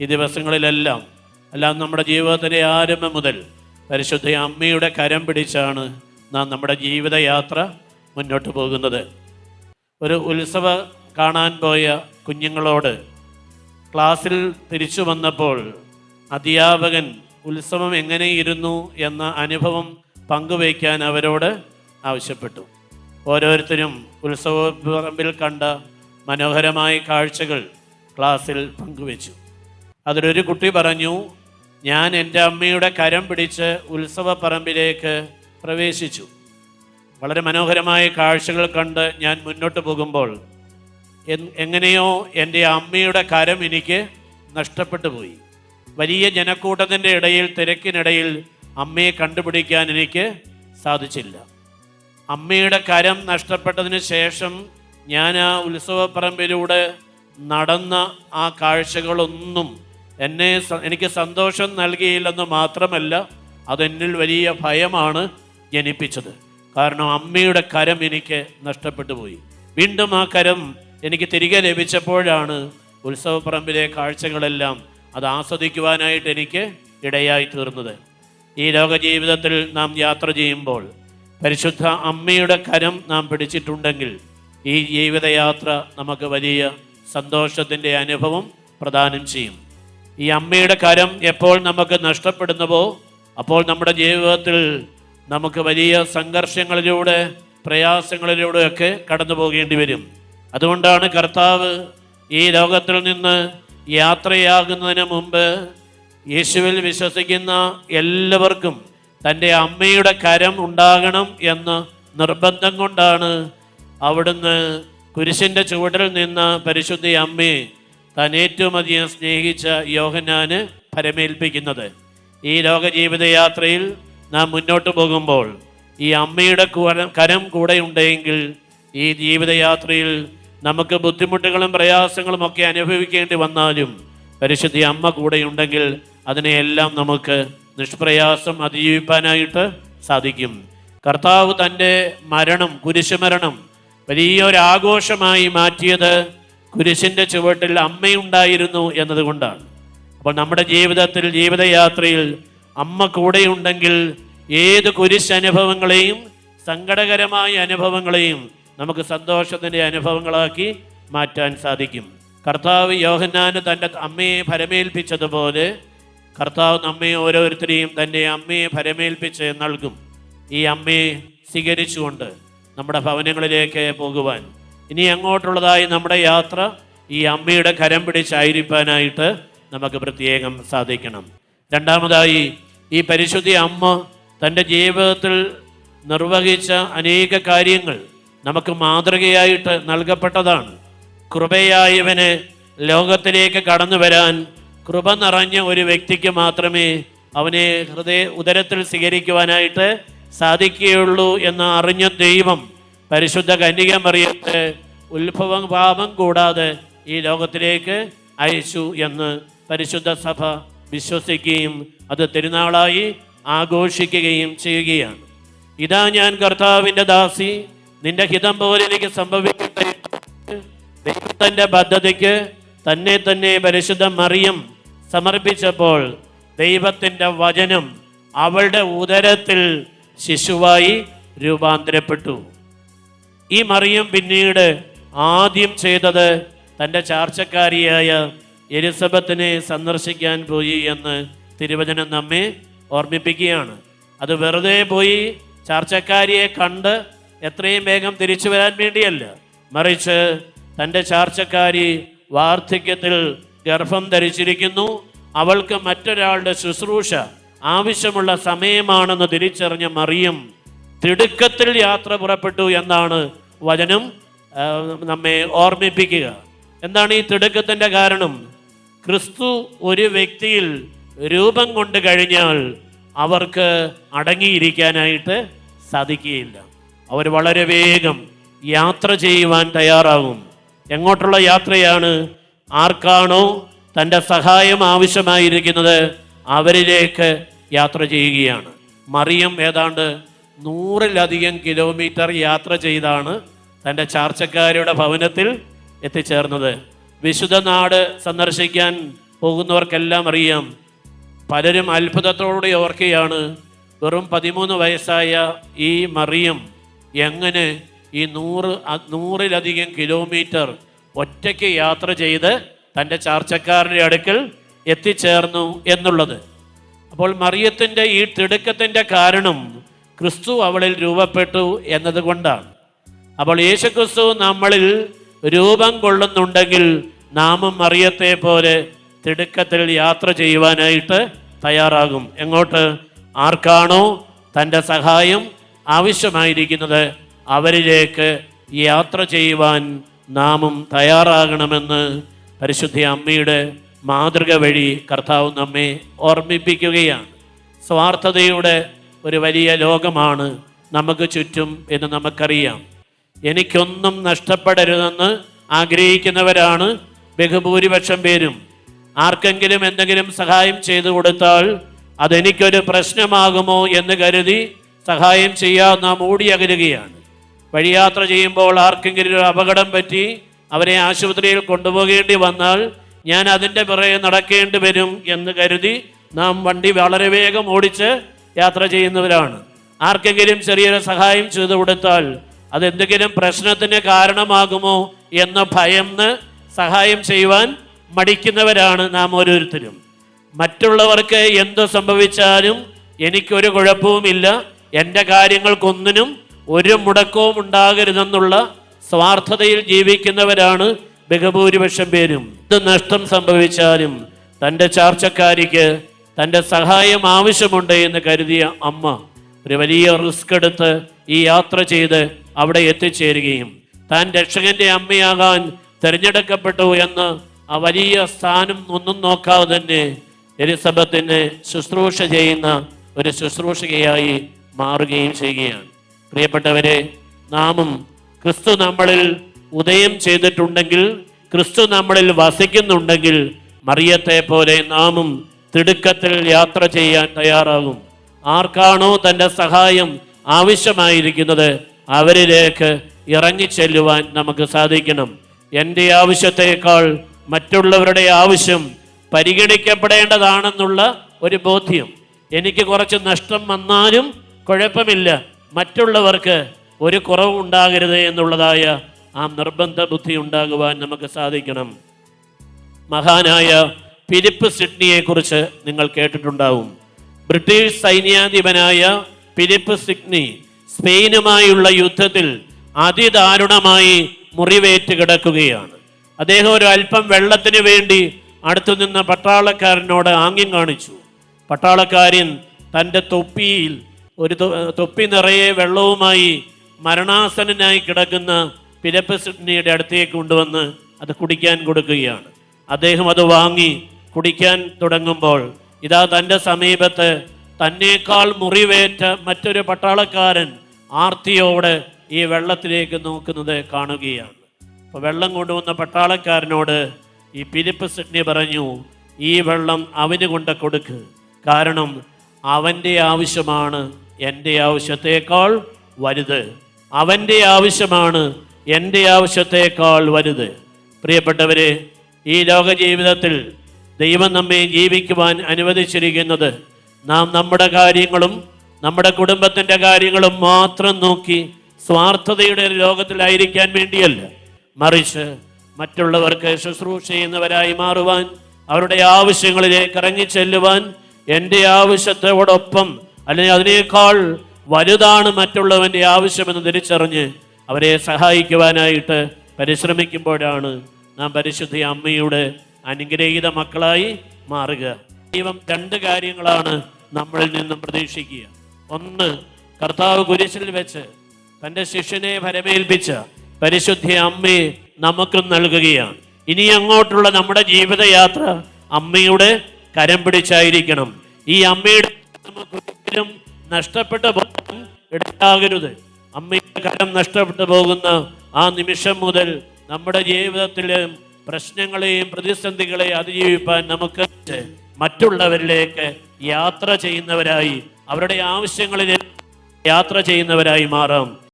ഈ ദിവസങ്ങളിലെല്ലാം എല്ലാം നമ്മുടെ ജീവിതത്തിന്റെ ആരംഭം മുതൽ പരിശുദ്ധ അമ്മയുടെ കരം പിടിച്ചാണ് നാം നമ്മുടെ ജീവിതയാത്ര മുന്നോട്ട് പോകുന്നത്. ഒരു ഉത്സവ കാണാൻ പോയ കുഞ്ഞുങ്ങളോട് ക്ലാസ്സിൽ തിരിച്ചു വന്നപ്പോൾ അധ്യാപകൻ ഉത്സവം എങ്ങനെയിരുന്നു എന്ന അനുഭവം പങ്കുവയ്ക്കാൻ അവരോട് ആവശ്യപ്പെട്ടു. ഓരോരുത്തരും ഉത്സവ പറമ്പിൽ കണ്ട മനോഹരമായ കാഴ്ചകൾ ക്ലാസ്സിൽ പങ്കുവച്ചു. അതിലൊരു കുട്ടി പറഞ്ഞു ഞാൻ എന്റെ അമ്മയുടെ കരം പിടിച്ച് ഉത്സവ പറമ്പിലേക്ക് പ്രവേശിച്ചു. വളരെ മനോഹരമായ കാഴ്ചകൾ കണ്ട് ഞാൻ മുന്നോട്ട് പോകുമ്പോൾ എങ്ങനെയോ എന്റെ അമ്മയുടെ കരം എനിക്ക് നഷ്ടപ്പെട്ടു പോയി. വലിയ ജനക്കൂട്ടത്തിന്റെ ഇടയിൽ തിരക്കിനിടയിൽ അമ്മയെ കണ്ടുപിടിക്കാൻ എനിക്ക് സാധിച്ചില്ല. അമ്മയുടെ കരം നഷ്ടപ്പെട്ടതിന് ശേഷം ഞാൻ ആ ഉത്സവപ്പറമ്പിലൂടെ നടന്ന ആ കാഴ്ചകളൊന്നും എന്നെ എനിക്ക് സന്തോഷം നൽകിയില്ലെന്ന് മാത്രമല്ല അതെന്നിൽ വലിയ ഭയമാണ് ജനിപ്പിച്ചത്. കാരണം അമ്മയുടെ കരം എനിക്ക് നഷ്ടപ്പെട്ടു പോയി. വീണ്ടും ആ കരം എനിക്ക് തിരികെ ലഭിച്ചപ്പോഴാണ് ഉത്സവപ്പറമ്പിലെ കാഴ്ചകളെല്ലാം അത് ആസ്വദിക്കുവാനായിട്ട് എനിക്ക് ഇടയായി തീർന്നത്. ഈ ലോക ജീവിതത്തിൽ നാം യാത്ര ചെയ്യുമ്പോൾ പരിശുദ്ധ അമ്മയുടെ കരം നാം പിടിച്ചിട്ടുണ്ടെങ്കിൽ ഈ ജീവിതയാത്ര നമുക്ക് വലിയ സന്തോഷത്തിന്റെ അനുഭവം പ്രദാനം ചെയ്യും. ഈ അമ്മയുടെ കരം എപ്പോൾ നമുക്ക് നഷ്ടപ്പെടുന്നുവോ അപ്പോൾ നമ്മുടെ ജീവിതത്തിൽ നമുക്ക് വലിയ സംഘർഷങ്ങളിലൂടെ പ്രയാസങ്ങളിലൂടെയൊക്കെ കടന്നു പോകേണ്ടി വരും. അതുകൊണ്ടാണ് കർത്താവ് ഈ ലോകത്തിൽ നിന്ന് യാത്രയാകുന്നതിന് മുമ്പ് യേശുവിൽ വിശ്വസിക്കുന്ന എല്ലാവർക്കും തന്റെ അമ്മയുടെ കരം ഉണ്ടാകണം എന്ന് നിർബന്ധം കൊണ്ടാണ് അവിടുന്ന് കുരിശിന്റെ ചുവട്ടിൽ നിന്ന് പരിശുദ്ധി അമ്മയെ താൻ ഏറ്റവും അധികം സ്നേഹിച്ച യോഹനാന് പരമേൽപ്പിക്കുന്നത് ഈ ലോക ജീവിതയാത്രയിൽ നാം മുന്നോട്ട് പോകുമ്പോൾ ഈ അമ്മയുടെ കരം കൂടെ ഉണ്ടെങ്കിൽ ഈ ജീവിതയാത്രയിൽ നമുക്ക് ബുദ്ധിമുട്ടുകളും പ്രയാസങ്ങളും ഒക്കെ അനുഭവിക്കേണ്ടി വന്നാലും പരിശുദ്ധി അമ്മ കൂടെയുണ്ടെങ്കിൽ അതിനെയെല്ലാം നമുക്ക് നിഷ്പ്രയാസം അതിജീവിപ്പാനായിട്ട് സാധിക്കും. കർത്താവ് തന്റെ മരണം കുരിശുമരണം വലിയൊരാഘോഷമായി മാറ്റിയത് കുരിശിന്റെ ചുവട്ടിൽ അമ്മയുണ്ടായിരുന്നു എന്നതുകൊണ്ടാണ്. അപ്പോൾ നമ്മുടെ ജീവിതത്തിൽ ജീവിതയാത്രയിൽ അമ്മ കൂടെയുണ്ടെങ്കിൽ ഏത് കുരിശ് അനുഭവങ്ങളെയും സങ്കടകരമായ അനുഭവങ്ങളെയും നമുക്ക് സന്തോഷത്തിന്റെ അനുഭവങ്ങളാക്കി മാറ്റാൻ സാധിക്കും. കർത്താവ് യോഹന്നാന് തന്റെ അമ്മയെ ഫരമേൽപ്പിച്ചതുപോലെ കർത്താവ് നമ്മെ ഓരോരുത്തരെയും തന്റെ അമ്മയെ ഫരമേൽപ്പിച്ച് നൽകും. ഈ അമ്മയെ സ്വീകരിച്ചുകൊണ്ട് നമ്മുടെ ഭവനങ്ങളിലേക്ക് പോകുവാൻ. ഇനി അങ്ങോട്ടുള്ളതായി നമ്മുടെ യാത്ര ഈ അമ്മയുടെ കരം പിടിച്ചായിരിക്കാനായിട്ട് നമുക്ക് പ്രത്യേകം സാധിക്കണം. രണ്ടാമതായി ഈ പരിശുദ്ധി അമ്മ തന്റെ ജീവിതത്തിൽ നിർവഹിച്ച അനേക കാര്യങ്ങൾ നമുക്ക് മാതൃകയായിട്ട് നൽകപ്പെട്ടതാണ്. കൃപയായവന് ലോകത്തിലേക്ക് കടന്നു വരാൻ കൃപ നിറഞ്ഞ ഒരു വ്യക്തിക്ക് മാത്രമേ അവനെ ഹൃദയ ഉദരത്തിൽ സ്വീകരിക്കുവാനായിട്ട് സാധിക്കുകയുള്ളൂ എന്ന് അറിഞ്ഞ ദൈവം പരിശുദ്ധ കന്യക മറിയത്തെ ഉത്ഭവം പാപം കൂടാതെ ഈ ലോകത്തിലേക്ക് അയച്ചു എന്ന് പരിശുദ്ധ സഭ വിശ്വസിക്കുകയും അത് തിരുനാളായി ആഘോഷിക്കുകയും ചെയ്യുകയാണ്. ഇതാ ഞാൻ കർത്താവിന്റെ ദാസി നിന്റെ ഹിതം പോലെ എനിക്ക് സംഭവിക്കട്ടെ. ദൈവത്തിന്റെ പദ്ധതിക്ക് തന്നെ തന്നെ പരിശുദ്ധ മറിയം സമർപ്പിച്ചപ്പോൾ ദൈവത്തിന്റെ വചനം അവളുടെ ഉദരത്തിൽ ശിശുവായി രൂപാന്തരപ്പെട്ടു. ഈ മറിയം പിന്നീട് ആദ്യം ചെയ്തത് തന്റെ ചാർച്ചക്കാരിയായ എലിസബത്തിനെ സന്ദർശിക്കാൻ പോയി എന്ന് തിരുവചനം നമ്മെ ഓർമ്മിപ്പിക്കുകയാണ്. അത് വെറുതെ പോയി ചാർച്ചക്കാരിയെ കണ്ട് എത്രയും വേഗം തിരിച്ചു വരാൻ വേണ്ടിയല്ല. മറിച്ച് തന്റെ ചാർച്ചക്കാരി വാർദ്ധക്യത്തിൽ ഗർഭം ധരിച്ചിരിക്കുന്നു. അവൾക്ക് മറ്റൊരാളുടെ ശുശ്രൂഷ ആവശ്യമുള്ള സമയമാണെന്ന് തിരിച്ചറിഞ്ഞ മറിയം തിടുക്കത്തിൽ യാത്ര പുറപ്പെട്ടു എന്നാണ് വചനം നമ്മെ ഓർമ്മിപ്പിക്കുക. എന്താണ് ഈ തിടുക്കത്തിന്റെ കാരണം? ക്രിസ്തു ഒരു വ്യക്തിയിൽ രൂപം കൊണ്ട് കഴിഞ്ഞാൽ അവർക്ക് അടങ്ങിയിരിക്കാനായിട്ട് സാധിക്കുകയില്ല. അവർ വളരെ വേഗം യാത്ര ചെയ്യുവാൻ തയ്യാറാകും. എങ്ങോട്ടുള്ള യാത്രയാണ്? ആർക്കാണോ തന്റെ സഹായം ആവശ്യമായിരിക്കുന്നത് അവരിലേക്ക് യാത്ര ചെയ്യുകയാണ്. മറിയം ഏതാണ്ട് നൂറിലധികം കിലോമീറ്റർ യാത്ര ചെയ്താണ് തന്റെ ചാർച്ചക്കാരുടെ ഭവനത്തിൽ എത്തിച്ചേർന്നത്. വിശുദ്ധ നാട് സന്ദർശിക്കാൻ പോകുന്നവർക്കെല്ലാം അറിയാം. പലരും അത്ഭുതത്തോടെ ഓർക്കുകയാണ് വെറും പതിമൂന്ന് വയസ്സായ ഈ മറിയം എങ്ങനെ ഈ നൂറ് നൂറിലധികം കിലോമീറ്റർ ഒറ്റയ്ക്ക് യാത്ര ചെയ്ത് തന്റെ ചാർച്ചക്കാരുടെ അടുക്കൽ എത്തിച്ചേർന്നു എന്നുള്ളത്. അപ്പോൾ മറിയത്തിന്റെ ഈ തിടുക്കത്തിന്റെ കാരണം ക്രിസ്തു അവളിൽ രൂപപ്പെട്ടു എന്നതുകൊണ്ടാണ്. അപ്പോൾ യേശുക്രിസ്തു നമ്മളിൽ രൂപം കൊള്ളുന്നുണ്ടെങ്കിൽ നാമം അറിയത്തെ പോലെ തിടുക്കത്തിൽ യാത്ര ചെയ്യുവാനായിട്ട് തയ്യാറാകും. എങ്ങോട്ട്? ആർക്കാണോ തന്റെ സഹായം ആവശ്യമായിരിക്കുന്നത് അവരിലേക്ക് യാത്ര ചെയ്യുവാൻ നാമും തയ്യാറാകണമെന്ന് പരിശുദ്ധ അമ്മയുടെ മാതൃക വഴി കർത്താവ് നമ്മെ ഓർമ്മിപ്പിക്കുകയാണ്. സ്വാർത്ഥതയുടെ ഒരു വലിയ ലോകമാണ് നമുക്ക് ചുറ്റും എന്ന് നമുക്കറിയാം. എനിക്കൊന്നും നഷ്ടപ്പെടരുതെന്ന് ആഗ്രഹിക്കുന്നവരാണ് ബഹുഭൂരിപക്ഷം പേരും. ആർക്കെങ്കിലും എന്തെങ്കിലും സഹായം ചെയ്തു കൊടുത്താൽ അതെനിക്കൊരു പ്രശ്നമാകുമോ എന്ന് കരുതി സഹായം ചെയ്യാൻ നാം ഓടിയകലുകയാണ്. വഴിയാത്ര ചെയ്യുമ്പോൾ ആർക്കെങ്കിലും ഒരു അപകടം പറ്റി അവരെ ആശുപത്രിയിൽ കൊണ്ടുപോകേണ്ടി വന്നാൽ ഞാൻ അതിന്റെ പിറകെ നടക്കേണ്ടി വരും എന്ന് കരുതി നാം വണ്ടി വളരെ വേഗം ഓടിച്ച് യാത്ര ചെയ്യുന്നവരാണ്. ആർക്കെങ്കിലും ചെറിയൊരു സഹായം ചെയ്തു കൊടുത്താൽ അതെന്തെങ്കിലും പ്രശ്നത്തിന് കാരണമാകുമോ എന്ന ഭയന്ന് സഹായം ചെയ്യുവാൻ മടിക്കുന്നവരാണ് നാം ഓരോരുത്തരും. മറ്റുള്ളവർക്ക് എന്ത് സംഭവിച്ചാലും എനിക്കൊരു കുഴപ്പവുമില്ല. എന്റെ കാര്യങ്ങൾക്കൊന്നിനും ഒരു മുടക്കവും ഉണ്ടാകരുതെന്നുള്ള സ്വാർത്ഥതയിൽ ജീവിക്കുന്നവരാണ് ബഹുഭൂരിപക്ഷം പേരും. ഇത് നഷ്ടം സംഭവിച്ചാലും തന്റെ ചാർച്ചക്കാരിക്ക് തന്റെ സഹായം ആവശ്യമുണ്ട് എന്ന് കരുതിയ അമ്മ ഒരു വലിയ റിസ്ക് എടുത്ത് ഈ യാത്ര ചെയ്ത് അവിടെ എത്തിച്ചേരുകയും താൻ രക്ഷകന്റെ അമ്മയാകാൻ തിരഞ്ഞെടുക്കപ്പെട്ടു എന്ന് ആ വലിയ സ്ഥാനം ഒന്നും നോക്കാതെ തന്നെ എലിസബത്തിന് ശുശ്രൂഷ ചെയ്യുന്ന ഒരു ശുശ്രൂഷകയായി മാറുകയും ചെയ്യുകയാണ്. പ്രിയപ്പെട്ടവരെ നാമും ക്രിസ്തു നമ്മളിൽ ഉദയം ചെയ്തിട്ടുണ്ടെങ്കിൽ ക്രിസ്തു നമ്മളിൽ വസിക്കുന്നുണ്ടെങ്കിൽ മറിയത്തെ പോലെ നാമും തിടുക്കത്തിൽ യാത്ര ചെയ്യാൻ തയ്യാറാകും. ആർക്കാണോ തന്റെ സഹായം ആവശ്യമായിരിക്കുന്നത് അവരിലേക്ക് ഇറങ്ങിച്ചെല്ലുവാൻ നമുക്ക് സാധിക്കണം. എന്റെ ആവശ്യത്തേക്കാൾ മറ്റുള്ളവരുടെ ആവശ്യം പരിഗണിക്കപ്പെടേണ്ടതാണെന്നുള്ള ഒരു ബോധ്യം. എനിക്ക് കുറച്ച് നഷ്ടം വന്നാലും കുഴപ്പമില്ല. മറ്റുള്ളവർക്ക് ഒരു കുറവ് ഉണ്ടാകരുത് എന്നുള്ളതായ ആ നിർബന്ധ ബുദ്ധി ഉണ്ടാകുവാൻ നമുക്ക് സാധിക്കണം. മഹാനായ ഫിലിപ്പ് സിഡ്നിയെ കുറിച്ച് നിങ്ങൾ കേട്ടിട്ടുണ്ടാവും. ബ്രിട്ടീഷ് സൈന്യാധിപനായ ഫിലിപ്പ് സിഡ്നി സ്പെയിനുമായുള്ള യുദ്ധത്തിൽ അതിദാരുണമായി മുറിവേറ്റ് കിടക്കുകയാണ്. അദ്ദേഹം ഒരു അല്പം വെള്ളത്തിന് വേണ്ടി അടുത്തു നിന്ന പട്ടാളക്കാരനോട് ആംഗ്യം കാണിച്ചു. പട്ടാളക്കാരൻ തന്റെ തൊപ്പിയിൽ ഒരു തൊപ്പി നിറയെ വെള്ളവുമായി മരണാസനനായി കിടക്കുന്ന ഫിലിപ്പ് സിഡ്നിയുടെ അടുത്തേക്ക് കൊണ്ടുവന്ന് അത് കുടിക്കാൻ കൊടുക്കുകയാണ്. അദ്ദേഹം അത് വാങ്ങി കുടിക്കാൻ തുടങ്ങുമ്പോൾ ഇതാ തന്റെ സമീപത്ത് തന്നേക്കാൾ മുറിവേറ്റ മറ്റൊരു പട്ടാളക്കാരൻ ആർത്തിയോടെ ഈ വെള്ളത്തിലേക്ക് നോക്കുന്നത് കാണുകയാണ്. അപ്പോൾ വെള്ളം കൊണ്ടുവന്ന പട്ടാളക്കാരനോട് ഈ പിരിപ്പ് സിഡ്നി പറഞ്ഞു ഈ വെള്ളം അവന് കൊണ്ട് കൊടുക്ക്. കാരണം അവന്റെ ആവശ്യമാണ് എന്റെ ആവശ്യത്തേക്കാൾ വലുത്. അവന്റെ ആവശ്യമാണ് എന്റെ ആവശ്യത്തേക്കാൾ വലുത്. പ്രിയപ്പെട്ടവരെ ഈ ലോക ജീവിതത്തിൽ ദൈവം നമ്മെ ജീവിക്കുവാൻ അനുവദിച്ചിരിക്കുന്നത് നാം നമ്മുടെ കാര്യങ്ങളും നമ്മുടെ കുടുംബത്തിന്റെ കാര്യങ്ങളും മാത്രം നോക്കി സ്വാർത്ഥതയുടെ ലോകത്തിലായിരിക്കാൻ വേണ്ടിയല്ല. മറിച്ച് മറ്റുള്ളവർക്ക് ശുശ്രൂഷ ചെയ്യുന്നവരായി മാറുവാൻ അവരുടെ ആവശ്യങ്ങളിലേക്ക് ഇറങ്ങിച്ചെല്ലുവാൻ എന്റെ ആവശ്യത്തോടൊപ്പം അല്ലെങ്കിൽ അതിനേക്കാൾ വലുതാണ് മറ്റുള്ളവന്റെ ആവശ്യമെന്ന് തിരിച്ചറിഞ്ഞ് അവരെ സഹായിക്കുവാനായിട്ട് പരിശ്രമിക്കുമ്പോഴാണ് നാം പരിശുദ്ധ അമ്മയുടെ അനുഗ്രഹീത മക്കളായി മാറുക. ദൈവം രണ്ട് കാര്യങ്ങളാണ് നമ്മളിൽ നിന്നും പ്രതീക്ഷിക്കുക. ഒന്ന് കർത്താവ് കുരിശിൽ വെച്ച് തന്റെ ശിഷ്യനെ ഭരമേൽപ്പിച്ച പരിശുദ്ധ അമ്മയെ നമുക്കും നൽകുകയാണ്. ഇനി അങ്ങോട്ടുള്ള നമ്മുടെ ജീവിതയാത്ര അമ്മയുടെ കരം പിടിച്ചായിരിക്കണം. ഈ അമ്മയുടെ നമുക്കൊരിക്കലും നഷ്ടപ്പെട്ട ബോധം പോകാൻ അമ്മയുടെ കരം നഷ്ടപ്പെട്ടു പോകുന്ന ആ നിമിഷം മുതൽ നമ്മുടെ ജീവിതത്തിലെ പ്രശ്നങ്ങളെയും പ്രതിസന്ധികളെയും അതിജീവിപ്പാൻ നമുക്ക് മറ്റുള്ളവരിലേക്ക് യാത്ര ചെയ്യുന്നവരായി അവരുടെ ആവശ്യങ്ങളിൽ യാത്ര ചെയ്യുന്നവരായി മാറാം.